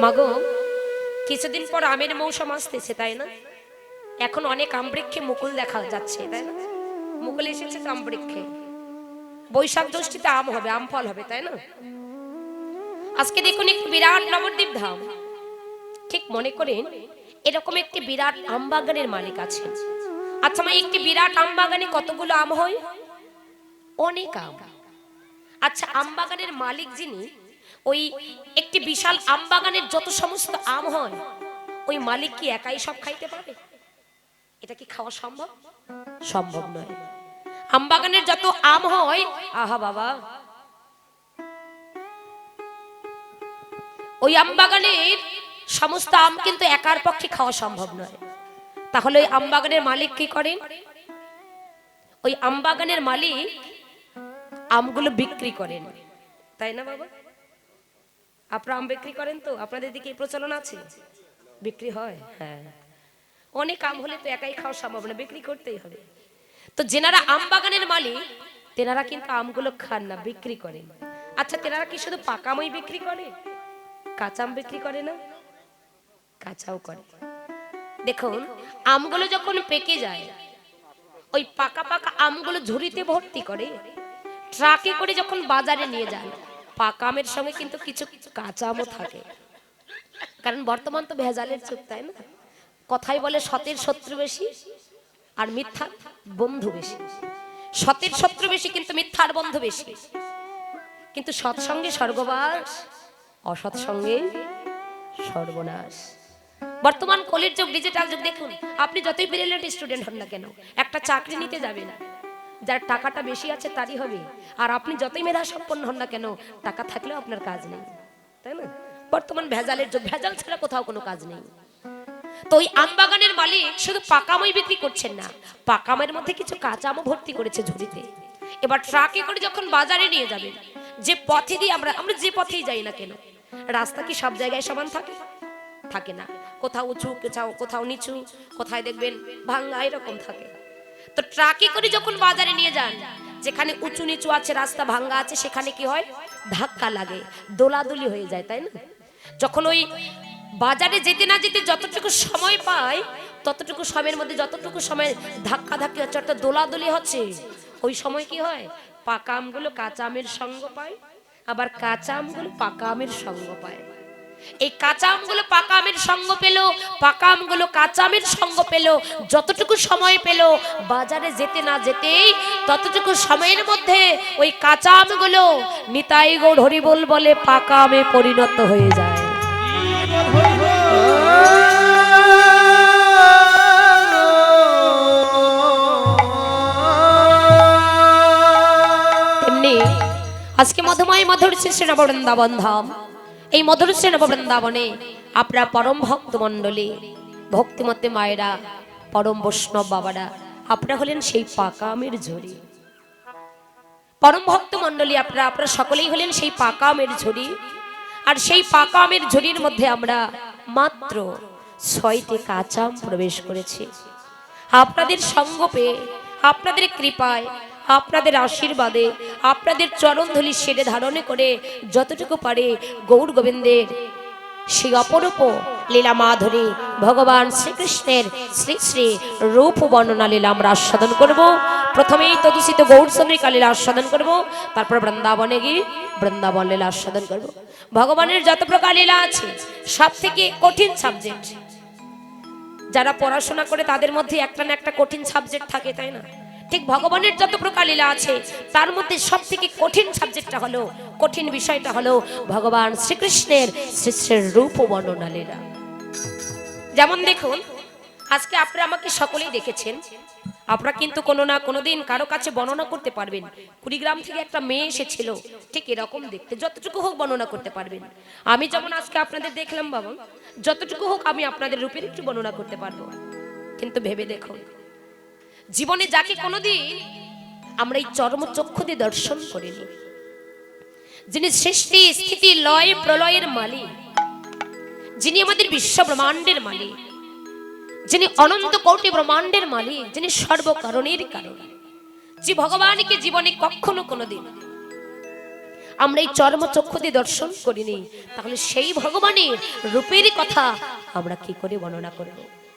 মাগো, কিছুদিন পর আমের মৌসুম আসতেছে, তাই না? এখন অনেক আমবৃক্ষে মুকুল দেখা যাচ্ছে, তাই না? মুকুল এসেছে তো আমবৃক্ষে। বৈশাখ জ্যৈষ্ঠীতে আম হবে, আম ফল হবে, তাই না? আজকে দেখুন একটি বিরাট নবদ্বীপ ধাম। ঠিক মনে করেন, এরকম একটি বিরাট আম বাগানের মালিক আছে আচ্ছা মা, একটি বিরাট আম বাগানে কতগুলো আম হয়? অনেক আম। আচ্ছা আম বাগানের মালিক যিনি ওই একটি বিশাল আম বাগানের যত সমস্ত আম হয়, ওই মালিক কি একাই সব খাইতে পারে এটা কি খাওয়া সম্ভব? সম্ভব নয়। আম বাগানের যত আম হয়, আহা বাবা। ওই আম বাগানের সমস্ত আম কিন্তু একার পক্ষে খাওয়া সম্ভব নয়। তাহলে ওই আম বাগানের মালিক কি করেন? ওই আম বাগানের মালিক আমগুলো বিক্রি করেন। তাই না বাবা? আপনারা আম বিক্রি করেন তো? আপনাদের দিকে প্রচলন আছে? বিক্রি হয়? হ্যাঁ। অনেক আম হলে তো একাই খাওয়া সম্ভব না, বিক্রি করতেই হবে। তো যেনারা আম বাগানের মালিক, তেনারা কিন্তু আমগুলো খান না, বিক্রি করেন। আচ্ছা তেনারা কি শুধু পাকা আমই বিক্রি করে? কাঁচা আম বিক্রি করে না? কাঁচাও করে। দেখুন, আমগুলো যখন পেকে যায়, ওই পাকা পাকা আমগুলো ঝুড়িতে ভর্তি করে, ট্রাকে করে যখন বাজারে নিয়ে যান পাকা আমের সঙ্গে কিন্তু কিছু কাঁচা আমও থাকে। কারণ বর্তমান তো ভেজালের যুগ, তাই না? কথাই বলে সতের শত্রু বেশি আর মিথ্যা বন্ধু বেশি। সতের শত্রু বেশি কিন্তু মিথ্যার বন্ধু বেশি। কিন্তু সৎসঙ্গে স্বর্গবাস অসৎ সঙ্গে সর্বনাশ। বর্তমান কলির যুগ ডিজিটাল যুগ, দেখুন, আপনি যতই ব্রিলিয়েন্ট স্টুডেন্ট হন না কেন, একটা চাকরি নিতে যাবেন। যার টাকাটা বেশি আছে তারই হবে। আর আপনি যতই মেধা সম্পন্ন হন না কেন, টাকা থাকলেও আপনার কাজ নেই। তাই না? বর্তমান ভেজালের যুগ, ভেজাল ছাড়া কোথাও কোনো কাজ নেই। তো ওই আম বাগানের মালিক শুধু পাকামই বিক্রি করছেন না, পাকামের মধ্যে কিছু কাঁচা আমও ভর্তি করেছে ঝুড়িতে। এবার ট্রাকে করে যখন বাজারে নিয়ে যাবেন যে পথে দিয়ে আমরা আমরা যে পথেই যাই না কেন, রাস্তা কি সব জায়গায় সমান থাকে? থাকে না। কোথাও উঁচু, কোথাও কোথাও নিচু, কোথায় দেখবেন ভাঙ্গা এরকম থাকে। তো ট্রাকে করে যখন বাজারে নিয়ে যান, যেখানে উঁচু নিচু আছে, রাস্তা ভাঙ্গা আছে, সেখানে কি হয়? ধাক্কা লাগে, দোলাদুলি হয়ে যায়, তাই না? যখন ওই বাজারে যেতে না যেতে যতটুকু সময় পায়, ততটুকু সময়ের মধ্যে যতটুকু সময় ধাক্কা ধাক্কি হচ্ছে, অর্থাৎ দোলাদুলি হচ্ছে, ওই সময় কি হয়? পাকা আমগুলো কাঁচা আমের সঙ্গ পায়, আবার কাঁচা আমগুলো পাকা আমের সঙ্গ পায়। এই কাঁচা আমগুলো পাকা আমের সঙ্গ পেল, পাকা আমগুলো কাঁচা আমের সঙ্গ পেল, যতটুকু সময় পেল, বাজারে যেতে না যেতেই ততটুকু সময়ের মধ্যে ওই কাঁচা আমগুলো নিতাই গৌড় হরিবোল বলে পাকা আমে পরিণত হয়ে যায়। আজকে মধুময় মধুর শ্রী নববৃন্দাবন ধাম। এই মধুর শ্রী নববৃন্দাবনে আপনার পরম ভক্ত মণ্ডলী ভক্তিমতে মায়েরা, পরম বৈষ্ণব বাবারা, আপনারা হলেন সেই পাকা আমের ঝুড়ি। পরম ভক্ত মণ্ডলী আপনারা আপনারা সকলেই হলেন সেই পাকা আমের ঝুড়ি। আর সেই পাকা আমের ঝুড়ির মধ্যে আমরা মাত্র ছয়টি কাঁচা প্রবেশ করেছি। আপনাদের সঙ্গ পেয়ে আপনাদের কৃপায় আপনাদের আশীর্বাদে, আপনাদের চরণধুলি সেরে ধারণে করে যতটুকু পারে গৌর গোবিন্দের সেই অপরূপ লীলা মাধুরী ভগবান শ্রীকৃষ্ণের শ্রী শ্রী রূপ বর্ণনা লীলা আমরা আস্বাদন করব। প্রথমেই তদূষিত গৌর চন্দ্রিকা লীলা আস্বাদন করব, তারপর বৃন্দাবনে গিয়ে বৃন্দাবন লীলা আস্বাদন করব। ভগবানের যত প্রকার লীলা আছে সব থেকে কঠিন সাবজেক্ট যারা পড়াশোনা করে তাদের মধ্যে একটা না একটা কঠিন সাবজেক্ট থাকে, তাই না? ঠিক ভগবানের যত প্রকার লীলা আছে, তার মধ্যে সব থেকে কঠিন সাবজেক্টটা হলো, কঠিন বিষয়টা হলো ভগবান শ্রীকৃষ্ণের শ্রীশ্রের রূপ বর্ণনা লীলা। যেমন দেখুন, আজকে আপনারা আমাকে সকলেই দেখেছেন, আপনারা কিন্তু কোনো না কোনো দিন কারও কাছে বর্ণনা করতে পারবেন। কুড়িগ্রাম থেকে একটা মেয়ে এসেছিল, ঠিক এরকম দেখতে, যতটুকু হোক বর্ণনা করতে পারবেন। আমি যেমন আজকে আপনাদের দেখলাম বাবা, যতটুকু হোক আমি আপনাদের রূপের একটু বর্ণনা করতে পারব। কিন্তু ভেবে দেখুন জীবনে যাকে কোনোদিন আমরা এই চর্মচক্ষু দিয়ে দর্শন করিনি। যিনি সৃষ্টি, স্থিতি, লয়, প্রলয়ের মালিক। যিনি আমাদের বিশ্ব ব্রহ্মাণ্ডের মালিক। যিনি অনন্ত কোটি ব্রহ্মাণ্ডের মালিক, যিনি সর্বকারণের কারণ। যে ভগবানকে জীবনে কখনো কোনোদিন আমরা এই চর্ম চক্ষু দিয়ে দর্শন করিনি, তাহলে সেই ভগবানের রূপেরই কথা আমরা কি করে বর্ণনা করব?